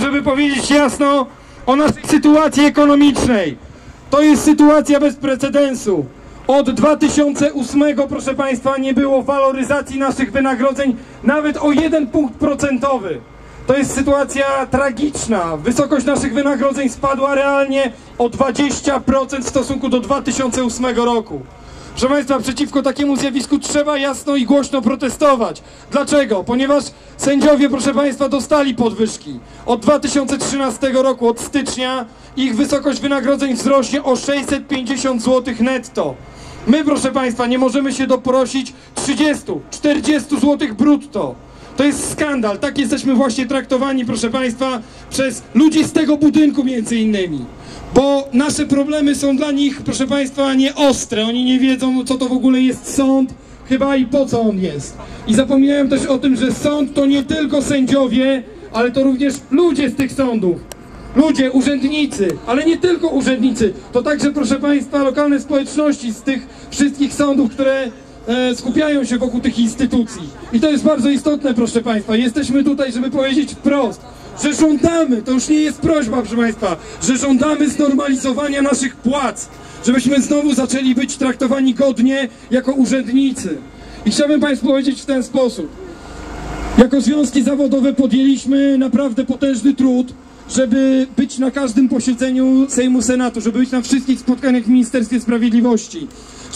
żeby powiedzieć jasno o naszej sytuacji ekonomicznej. To jest sytuacja bez precedensu. Od 2008, proszę Państwa, nie było waloryzacji naszych wynagrodzeń nawet o jeden punkt procentowy. To jest sytuacja tragiczna. Wysokość naszych wynagrodzeń spadła realnie o 20% w stosunku do 2008 roku. Proszę Państwa, przeciwko takiemu zjawisku trzeba jasno i głośno protestować. Dlaczego? Ponieważ sędziowie, proszę Państwa, dostali podwyżki. Od 2013 roku, od stycznia, ich wysokość wynagrodzeń wzrośnie o 650 zł netto. My, proszę Państwa, nie możemy się doprosić 30, 40 zł brutto. To jest skandal. Tak jesteśmy właśnie traktowani, proszę Państwa, przez ludzi z tego budynku między innymi. Bo nasze problemy są dla nich, proszę Państwa, nie ostre. Oni nie wiedzą, co to w ogóle jest sąd, chyba i po co on jest. I zapominają też o tym, że sąd to nie tylko sędziowie, ale to również ludzie z tych sądów. Ludzie, urzędnicy, ale nie tylko urzędnicy, to także, proszę Państwa, lokalne społeczności z tych wszystkich sądów, które e, skupiają się wokół tych instytucji. I to jest bardzo istotne, proszę Państwa. Jesteśmy tutaj, żeby powiedzieć wprost, że żądamy, to już nie jest prośba, proszę Państwa, że żądamy znormalizowania naszych płac, żebyśmy znowu zaczęli być traktowani godnie jako urzędnicy. I chciałbym Państwu powiedzieć w ten sposób. Jako związki zawodowe podjęliśmy naprawdę potężny trud, żeby być na każdym posiedzeniu Sejmu Senatu, żeby być na wszystkich spotkaniach w Ministerstwie Sprawiedliwości,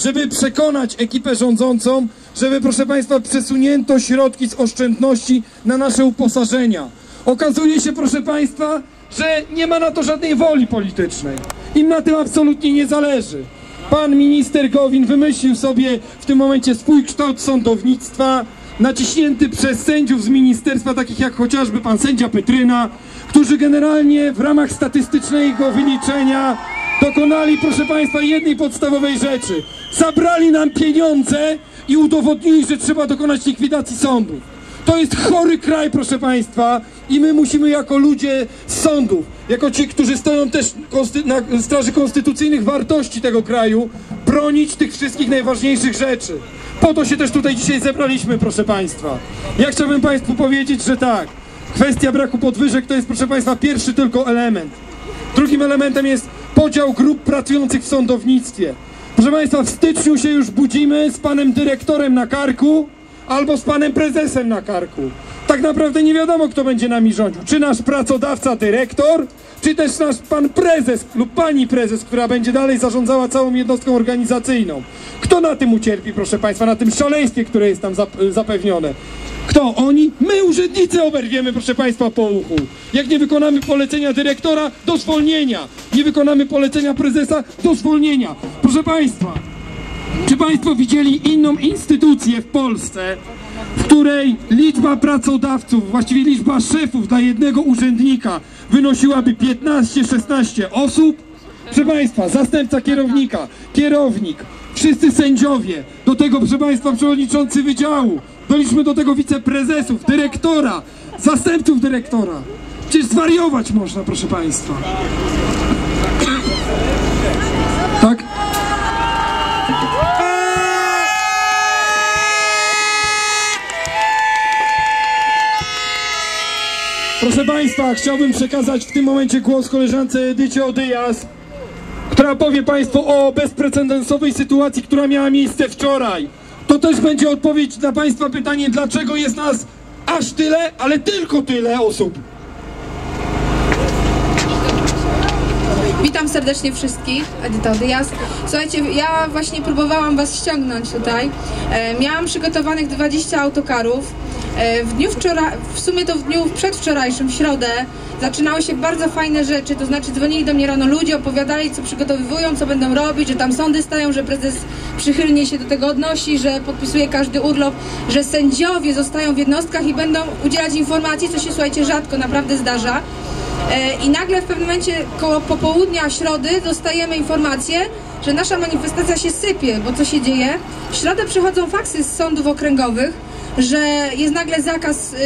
żeby przekonać ekipę rządzącą, żeby, proszę Państwa, przesunięto środki z oszczędności na nasze uposażenia. Okazuje się, proszę Państwa, że nie ma na to żadnej woli politycznej. Im na tym absolutnie nie zależy. Pan minister Gowin wymyślił sobie w tym momencie swój kształt sądownictwa, naciśnięty przez sędziów z ministerstwa, takich jak chociażby pan sędzia Petryna, którzy generalnie w ramach statystycznego wyliczenia dokonali, proszę Państwa, jednej podstawowej rzeczy. Zabrali nam pieniądze i udowodnili, że trzeba dokonać likwidacji sądów. To jest chory kraj, proszę Państwa, i my musimy jako ludzie z sądów, jako ci, którzy stoją też na straży konstytucyjnych wartości tego kraju, bronić tych wszystkich najważniejszych rzeczy. Po to się też tutaj dzisiaj zebraliśmy, proszę Państwa. Ja chciałbym Państwu powiedzieć, że tak, kwestia braku podwyżek to jest, proszę Państwa, pierwszy tylko element. Drugim elementem jest podział grup pracujących w sądownictwie. Proszę Państwa, w styczniu się już budzimy z panem dyrektorem na karku, albo z panem prezesem na karku. Tak naprawdę nie wiadomo, kto będzie nami rządził. Czy nasz pracodawca, dyrektor, czy też nasz pan prezes lub pani prezes, która będzie dalej zarządzała całą jednostką organizacyjną. Kto na tym ucierpi, proszę państwa, na tym szaleństwie, które jest tam zapewnione? Kto? Oni? My, urzędnicy, oberwiemy, proszę państwa, po uchu. Jak nie wykonamy polecenia dyrektora, do zwolnienia. Nie wykonamy polecenia prezesa, do zwolnienia. Proszę państwa, czy Państwo widzieli inną instytucję w Polsce, w której liczba pracodawców, właściwie liczba szefów dla jednego urzędnika wynosiłaby 15-16 osób? Proszę Państwa, zastępca kierownika, kierownik, wszyscy sędziowie, do tego, proszę Państwa, przewodniczący wydziału, doliczmy do tego wiceprezesów, dyrektora, zastępców dyrektora. Przecież zwariować można, proszę Państwa. Proszę Państwa, chciałbym przekazać w tym momencie głos koleżance Edycie Odyjas, która powie Państwu o bezprecedensowej sytuacji, która miała miejsce wczoraj. To też będzie odpowiedź na Państwa pytanie, dlaczego jest nas aż tyle, ale tylko tyle osób. Witam serdecznie wszystkich, Edyta Odyjas. Słuchajcie, ja właśnie próbowałam Was ściągnąć tutaj. E, miałam przygotowanych 20 autokarów. E, w dniu wczoraj, w sumie to w dniu przedwczorajszym, w środę, zaczynały się bardzo fajne rzeczy, to znaczy dzwonili do mnie rano ludzie, opowiadali co przygotowywują, co będą robić, że tam sądy stają, że prezes przychylnie się do tego odnosi, że podpisuje każdy urlop, że sędziowie zostają w jednostkach i będą udzielać informacji, co się słuchajcie rzadko naprawdę zdarza. E, I nagle w pewnym momencie koło popołudnia środy dostajemy informację, że nasza manifestacja się sypie, bo co się dzieje? W środę przychodzą faksy z sądów okręgowych, że jest nagle zakaz y,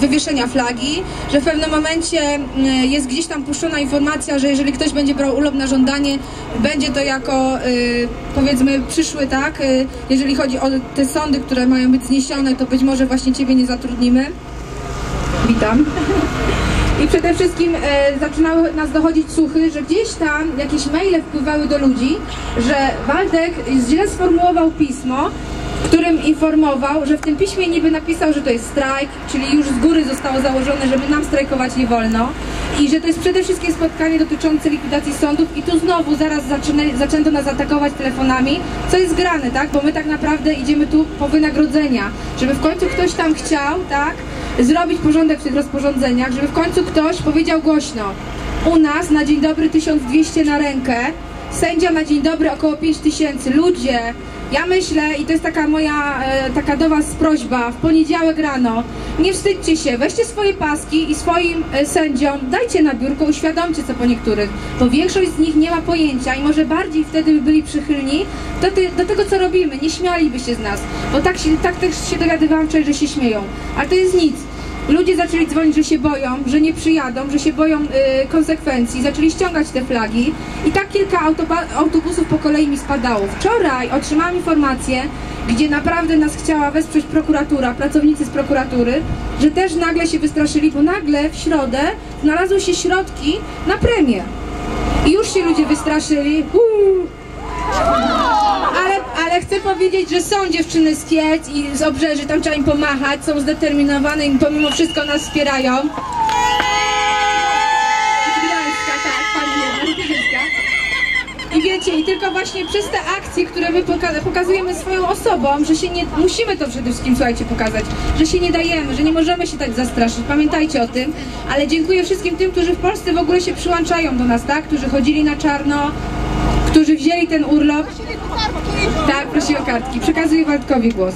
wywieszenia flagi, że w pewnym momencie y, jest gdzieś tam puszczona informacja, że jeżeli ktoś będzie brał urlop na żądanie, będzie to jako y, powiedzmy przyszły, tak? Jeżeli chodzi o te sądy, które mają być zniesione, to być może właśnie Ciebie nie zatrudnimy. Witam. I przede wszystkim e, zaczynały nas dochodzić słuchy, że gdzieś tam jakieś maile wpływały do ludzi, że Waldek źle sformułował pismo, w którym informował, że w tym piśmie niby napisał, że to jest strajk, czyli już z góry zostało założone, żeby nam strajkować nie wolno i że to jest przede wszystkim spotkanie dotyczące likwidacji sądów i tu znowu zaraz zaczyna, zaczęto nas atakować telefonami, co jest grane, tak? Bo my tak naprawdę idziemy tu po wynagrodzenia, żeby w końcu ktoś tam chciał, tak? Zrobić porządek w tych rozporządzeniach, żeby w końcu ktoś powiedział głośno u nas na dzień dobry 1200 na rękę, sędzia na dzień dobry około 5000. Ludzie, ja myślę i to jest taka moja, e, taka do was prośba, w poniedziałek rano, nie wstydźcie się, weźcie swoje paski i swoim e, sędziom dajcie na biurko, uświadomcie co po niektórych, bo większość z nich nie ma pojęcia i może bardziej wtedy by byli przychylni do, do tego co robimy, nie śmialiby się z nas, bo tak, tak też się dowiadywałam wczoraj, że się śmieją, ale to jest nic. Ludzie zaczęli dzwonić, że się boją, że nie przyjadą, że się boją y, konsekwencji, zaczęli ściągać te flagi i tak kilka autobusów po kolei mi spadało. Wczoraj otrzymałam informację, gdzie naprawdę nas chciała wesprzeć prokuratura, pracownicy z prokuratury, że też nagle się wystraszyli, bo nagle w środę znalazły się środki na premię. I już się ludzie wystraszyli. Uuu. Chcę powiedzieć, że są dziewczyny z Kielc i z Obrzeży, tam trzeba im pomachać, są zdeterminowane i pomimo wszystko nas wspierają. Tak, pani. I wiecie, i tylko właśnie przez te akcje, które my poka- pokazujemy swoją osobą, że się nie, musimy to przede wszystkim, słuchajcie, pokazać, że się nie dajemy, że nie możemy się tak zastraszyć, pamiętajcie o tym, ale dziękuję wszystkim tym, którzy w Polsce w ogóle się przyłączają do nas, tak, którzy chodzili na czarno, którzy wzięli ten urlop. Tak, prosimy o kartki. Przekazuję Waldkowi głos.